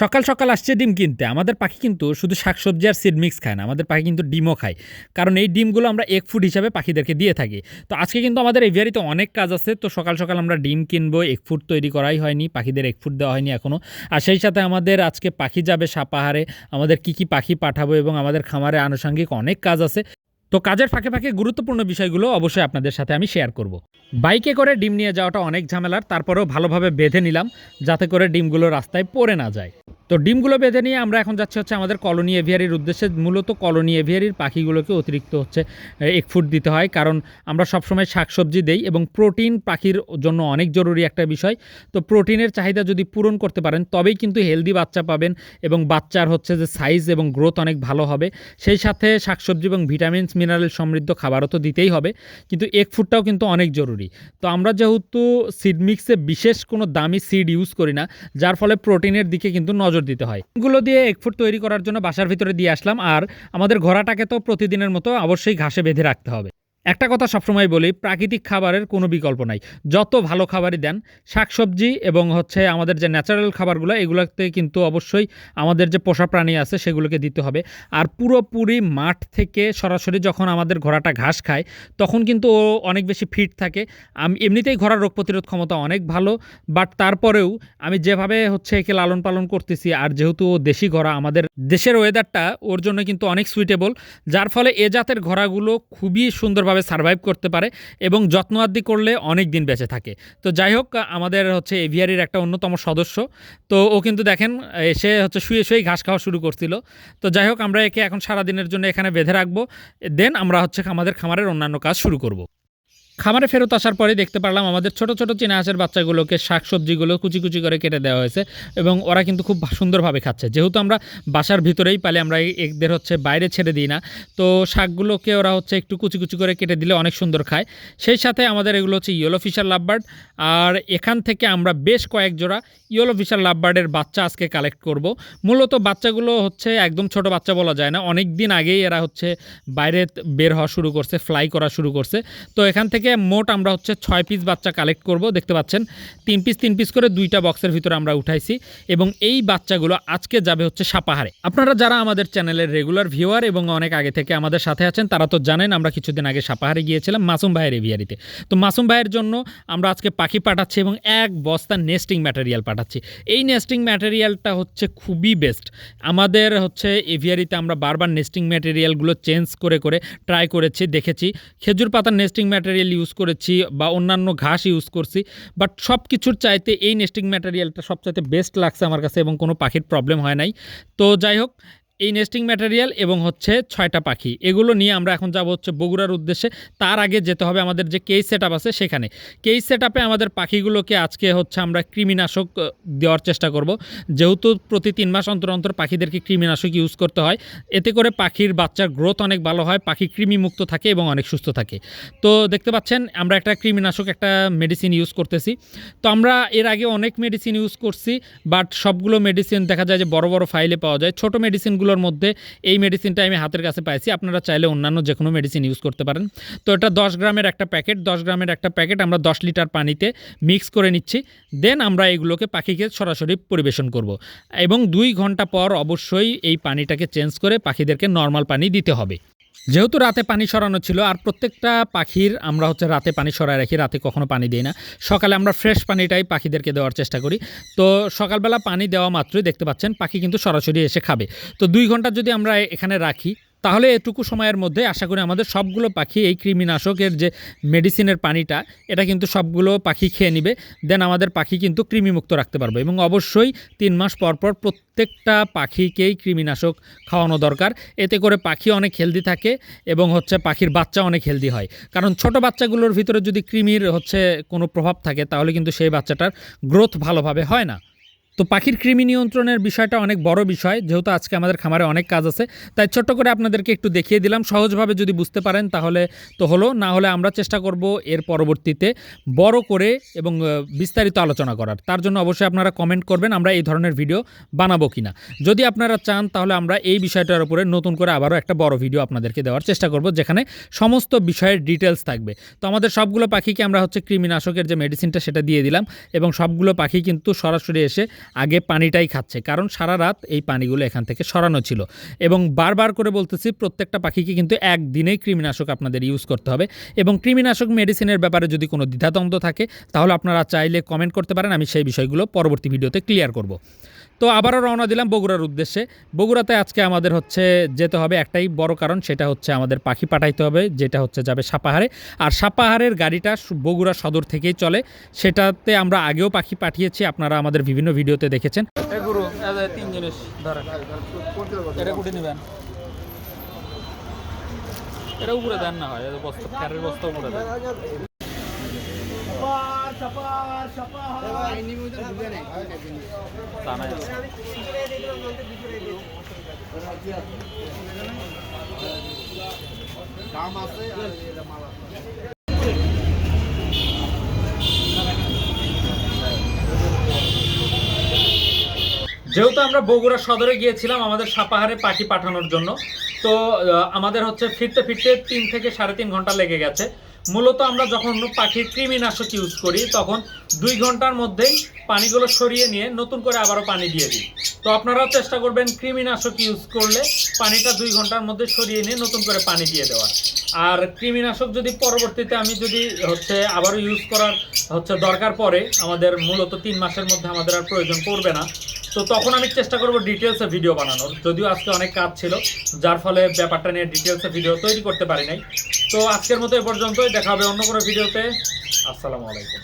সকাল সকাল আসছে ডিম কিনতে। আমাদের পাখি কিন্তু শুধু শাকসবজি আর সিড মিক্স খায় না, আমাদের পাখি কিন্তু ডিমও খায়। কারণ এই ডিমগুলো আমরা এক ফুড হিসাবে পাখিদেরকে দিয়ে থাকি। তো আজকে কিন্তু আমাদের এভিয়ারিতে অনেক কাজ আছে, তো সকাল সকাল আমরা ডিম কিনবো এক ফুড তৈরি করাই হয়নি, পাখিদের এক ফুড দেওয়া হয়নি এখনও আর সেই সাথে আমাদের আজকে পাখি যাবে সাপাহারে, আমাদের কি কি পাখি পাঠাবো এবং আমাদের খামারে আনুষঙ্গিক অনেক কাজ আছে। তো কাজের ফাঁকে ফাঁকে গুরুত্বপূর্ণ বিষয়গুলো অবশ্যই আপনাদের সাথে আমি শেয়ার করব। বাইকে করে ডিম নিয়ে যাওয়াটা অনেক ঝামেলার, তারপরেও ভালোভাবে বেঁধে নিলাম, যাতে করে ডিমগুলো রাস্তায় পড়ে না যায়। তো ডিমগুলো বেঁধে নিয়ে আমরা এখন যাচ্ছি হচ্ছে আমাদের কলোনি এভিয়ারির উদ্দেশ্যে। মূলত কলোনি এভিয়ারির পাখিগুলোকে অতিরিক্ত হচ্ছে এক ফুট দিতে হয়। কারণ আমরা সবসময় শাকসবজি দেই এবং প্রোটিন পাখির জন্য অনেক জরুরি একটা বিষয়। তো প্রোটিনের চাহিদা যদি পূরণ করতে পারেন, তবেই কিন্তু হেলদি বাচ্চা পাবেন এবং বাচ্চার হচ্ছে যে সাইজ এবং গ্রোথ অনেক ভালো হবে। সেই সাথে শাকসবজি এবং ভিটামিনস, মিনারেল সমৃদ্ধ খাবারও তো দিতেই হবে। কিন্তু এক ফুটটাও কিন্তু অনেক জরুরি। তো আমরা যেহেতু সিড মিক্সে বিশেষ কোনো দামি সিড ইউজ করি না, যার ফলে প্রোটিনের দিকে কিন্তু নজর দিতে হয়। এগুলো দিয়ে এক ফুট তৈরি করার জন্য বাসার ভিতরে দিয়ে আসলাম। আর আমাদের ঘোড়াটাকে তো প্রতিদিনের মতো অবশ্যই ঘাসে বেঁধে রাখতে হবে। একটা কথা সবসময় বলি, প্রাকৃতিক খাবারের কোনো বিকল্প নাই। যত ভালো খাবারই দেন, শাকসবজি এবং হচ্ছে আমাদের যে ন্যাচারাল খাবারগুলো, এগুলোতে কিন্তু অবশ্যই আমাদের যে পোষা প্রাণী আছে, সেগুলোকে দিতে হবে। আর পুরোপুরি মাঠ থেকে সরাসরি যখন আমাদের ঘোড়াটা ঘাস খায়, তখন কিন্তু ও অনেক বেশি ফিট থাকে। আমি, এমনিতেই ঘোড়ার রোগ প্রতিরোধ ক্ষমতা অনেক ভালো বাট তারপরেও আমি যেভাবে হচ্ছে একে লালন পালন করতেছি, আর যেহেতু ও দেশি ঘোড়া, আমাদের দেশের ওয়েদারটা ওর জন্য কিন্তু অনেক সুইটেবল যার ফলে এ জাতের ঘোড়াগুলো খুবই সুন্দরভাবে সার্ভাইভ করতে পারে এবং যত্ন আদি করলে অনেক দিন বেঁচে থাকে। তো যাই হোক, আমাদের হচ্ছে এভিয়ারির একটা অন্যতম সদস্য। তো ও কিন্তু দেখেন, এসে হচ্ছে শুয়ে শুয়েই ঘাস খাওয়া শুরু করছিল। তো যাই হোক, আমরা একে এখন সারাদিনের জন্য এখানে বেঁধে রাখব। দেন আমরা হচ্ছে আমাদের খামারের অন্যান্য কাজ শুরু করব। খামারে ফেরত আসার পরে দেখতে পারলাম আমাদের ছোট ছোট চীনা হাঁসের বাচ্চাগুলোকে শাক সবজিগুলো কুচি কুচি করে কেটে দেওয়া হয়েছে এবং ওরা কিন্তু খুব সুন্দরভাবে খাচ্ছে। যেহেতু আমরা বাসার ভিতরেই পালে আমরা এদের হচ্ছে বাইরে ছেড়ে দিই না, তো শাকগুলোকে ওরা হচ্ছে একটু কুচি কুচি করে কেটে দিলে অনেক সুন্দর খায়। সেই সাথে আমাদের এগুলো হচ্ছে ইয়েলো ফিশার লাভবার্ড আর এখান থেকে আমরা বেশ কয়েক জোড়া ইয়েলো ফিশার লাভবার্ডের বাচ্চা আজকে কালেক্ট করব। মূলত বাচ্চাগুলো হচ্ছে একদম ছোট বাচ্চা বলা যায় না অনেক দিন আগেই এরা হচ্ছে বাইরে বের হওয়া শুরু করছে, ফ্লাই করা শুরু করছে। তো এখান থেকে মোট আমরা হচ্ছে ছয় পিস বাচ্চা কালেক্ট করব। দেখতে পাচ্ছেন, তিন পিস তিন পিস করে দুইটা বক্সের ভিতরে আমরা উঠাইছি এবং এই বাচ্চাগুলো আজকে যাবে হচ্ছে সাপাহারে। আপনারা যারা আমাদের চ্যানেলের রেগুলার ভিউয়ার এবং অনেক আগে থেকে আমাদের সাথে আছেন, তারা তো জানেন আমরা কিছুদিন আগে সাপাহারে গিয়েছিলাম মাসুম ভাইয়ের এভিয়ারিতে। তো মাসুম ভাইয়ের জন্য আমরা আজকে পাখি পাঠাচ্ছি এবং এক বস্তা নেস্টিং ম্যাটেরিয়াল পাঠাচ্ছি। এই নেস্টিং ম্যাটেরিয়ালটা হচ্ছে খুবই বেস্ট আমাদের হচ্ছে এভিয়ারিতে আমরা বারবার নেস্টিং ম্যাটেরিয়ালগুলো চেঞ্জ করে করে ট্রাই করেছি, দেখেছি। খেজুর পাতার নেস্টিং ম্যাটেরিয়াল ইউজ করেছি বা অন্যান্য ঘাস ইউজ করছি বাট সব কিছুর চাইতে এই নেস্টিং ম্যাটেরিয়ালটা সবচাইতে বেস্ট লাগছে আমার কাছে এবং কোনো পাখির প্রবলেম হয় নাই। তো যাই হোক এই নেস্টিং ম্যাটেরিয়াল এবং হচ্ছে ছয়টা পাখি। এগুলো নিয়ে আমরা এখন যাব হচ্ছে বগুড়ার উদ্দেশ্যে। তার আগে যেতে হবে আমাদের যে কেস সেট আছে সেখানে। কেস সেট আমাদের পাখিগুলোকে আজকে হচ্ছে আমরা কৃমিনাশক দেওয়ার চেষ্টা করব। যেহেতু প্রতি তিন মাস অন্তর অন্তর পাখিদেরকে কৃমিনাশক ইউজ করতে হয়, এতে করে পাখির বাচ্চার গ্রোথ অনেক ভালো হয়, পাখি কৃমিমুক্ত থাকে এবং অনেক সুস্থ থাকে। তো দেখতে পাচ্ছেন, আমরা একটা কৃমিনাশক, একটা মেডিসিন ইউজ করতেছি। তো আমরা এর আগে অনেক মেডিসিন ইউজ করছি বাট সবগুলো মেডিসিন দেখা যায় যে বড় বড় ফাইলে পাওয়া যায়। ছোট মেডিসিনগুলোর মধ্যে এই মেডিসিনটা আমি হাতের কাছে পাইছি। আপনারা চাইলে অন্যান্য যে কোনো মেডিসিন ইউজ করতে পারেন। তো এটা দশ গ্রামের একটা প্যাকেট দশ গ্রামের একটা প্যাকেট আমরা দশ লিটার পানিতে মিক্স করে নিচ্ছি। দেন আমরা এগুলোকে পাখিকে সরাসরি পরিবেশন করব। এবং দুই ঘণ্টা পর অবশ্যই এই পানিটাকে চেঞ্জ করে পাখিদেরকে নর্মাল পানি দিতে হবে। যেহেতু রাতে পানি সরানো ছিল আর প্রত্যেকটা পাখির আমরা হচ্ছে রাতে পানি সরায় রাখি, রাতে কখনো পানি দিই না। সকালে আমরা ফ্রেশ পানিটাই পাখিদেরকে দেওয়ার চেষ্টা করি। তো সকালবেলা পানি দেওয়া মাত্রই দেখতে পাচ্ছেন, পাখি কিন্তু সরাসরি এসে খাবে। তো দুই ঘণ্টা যদি আমরা এখানে রাখি তাহলে এটুকু সময়ের মধ্যে আশা করি আমাদের সবগুলো পাখি এই কৃমিনাশকের যে মেডিসিনের পানিটা, এটা কিন্তু সবগুলো পাখি খেয়ে নিবে। দেন আমাদের পাখি কিন্তু কৃমিমুক্ত রাখতে পারবে এবং অবশ্যই তিন মাস পর পর প্রত্যেকটা পাখিকেই কৃমিনাশক খাওয়ানো দরকার। এতে করে পাখি অনেক হেলদি থাকে এবং হচ্ছে পাখির বাচ্চা অনেক হেলদি হয়। কারণ ছোট বাচ্চাগুলোর ভিতরে যদি কৃমির হচ্ছে কোনো প্রভাব থাকে, তাহলে কিন্তু সেই বাচ্চাটার গ্রোথ ভালোভাবে হয় না। তো পাখির কৃমি নিয়ন্ত্রণের বিষয়টা অনেক বড় বিষয়, যেহেতু আজকে আমাদের খামারে অনেক কাজ আছে। তাই ছোট্ট করে আপনাদেরকে একটু দেখিয়ে দিলাম। সহজভাবে যদি বুঝতে পারেন, তাহলে তো হলো, না হলে আমরা চেষ্টা করব এর পরবর্তীতে বড় করে এবং বিস্তারিত আলোচনা করার। তার জন্য অবশ্যই আপনারা কমেন্ট করবেন, আমরা এই ধরনের ভিডিও বানাবো কিনা। যদি আপনারা চান, তাহলে আমরা এই বিষয়টার উপরে নতুন করে আবারও একটা বড় ভিডিও আপনাদেরকে দেওয়ার চেষ্টা করব, যেখানে সমস্ত বিষয়ের ডিটেলস থাকবে। তো আমাদের সবগুলো পাখিকে আমরা হচ্ছে কৃমিনাশকের যে মেডিসিনটা সেটা দিয়ে দিলাম এবং সবগুলো পাখি কিন্তু সরাসরি এসে আগে পানিটাই খাচ্ছে, কারণ সারা রাত এই পানিগুলো এখান থেকে সরানো ছিল। এবং বারবার করে বলতেছি, প্রত্যেকটা পাখিকে কিন্তু একদিনেই কৃমিনাশক আপনাদের ইউজ করতে হবে। এবং কৃমিনাশক মেডিসিনের ব্যাপারে যদি কোনো দ্বিধাদ্বন্দ্ব থাকে, তাহলে আপনারা চাইলে কমেন্ট করতে পারেন, আমি সেই বিষয়গুলো পরবর্তী ভিডিওতে ক্লিয়ার করব। তো আবারও রওনা দিলাম বগুড়ার উদ্দেশ্যে। বগুড়াতে আজকে আমাদের হচ্ছে যেতে হবে একটাই বড় কারণ, সেটা হচ্ছে আমাদের পাখি পাঠাইতে হবে, যেটা হচ্ছে যাবে সাপাহারে। আর সাপাহারের গাড়িটা বগুড়া সদর থেকেই চলে। সেটাতে আমরা আগেও পাখি পাঠিয়েছি, আপনারা আমাদের বিভিন্ন ভিডিওতে দেখেছেন। এটা উপরে দেন না হয় বস্তা বস্তা উপরে দেন। আছে। যেহেতু আমরা বগুড়া সদরে গিয়েছিলাম আমাদের সাপাহারে পাখি পাঠানোর জন্য তো আমাদের হচ্ছে ফিরতে ফিরতে তিন থেকে সাড়ে তিন ঘণ্টা লেগে গেছে। মূলত আমরা যখন পাখির কৃমিনাশক ইউজ করি, তখন দুই ঘণ্টার মধ্যেই পানিগুলো সরিয়ে নিয়ে নতুন করে আবারও পানি দিয়ে দিই। তো আপনারাও চেষ্টা করবেন কৃমিনাশক ইউজ করলে পানিটা দুই ঘণ্টার মধ্যে সরিয়ে নিয়ে নতুন করে পানি দিয়ে দেওয়ার। আর কৃমিনাশক যদি পরবর্তীতে আমি যদি হচ্ছে আবারও ইউজ করার হচ্ছে দরকার পড়ে, আমাদের মূলত তিন মাসের মধ্যে আমাদের আর প্রয়োজন পড়বে না। তো তখন আমি চেষ্টা করব ডিটেলসে ভিডিও বানানোর। যদিও আজকে অনেক কাজ ছিল, যার ফলে ব্যাপারটা নিয়ে ডিটেলসে ভিডিও তৈরি করতে পারি নাই। তো আজকের মতো এ পর্যন্তই, দেখা হবে অন্য কোনো ভিডিওতে আসসালামু আলাইকুম।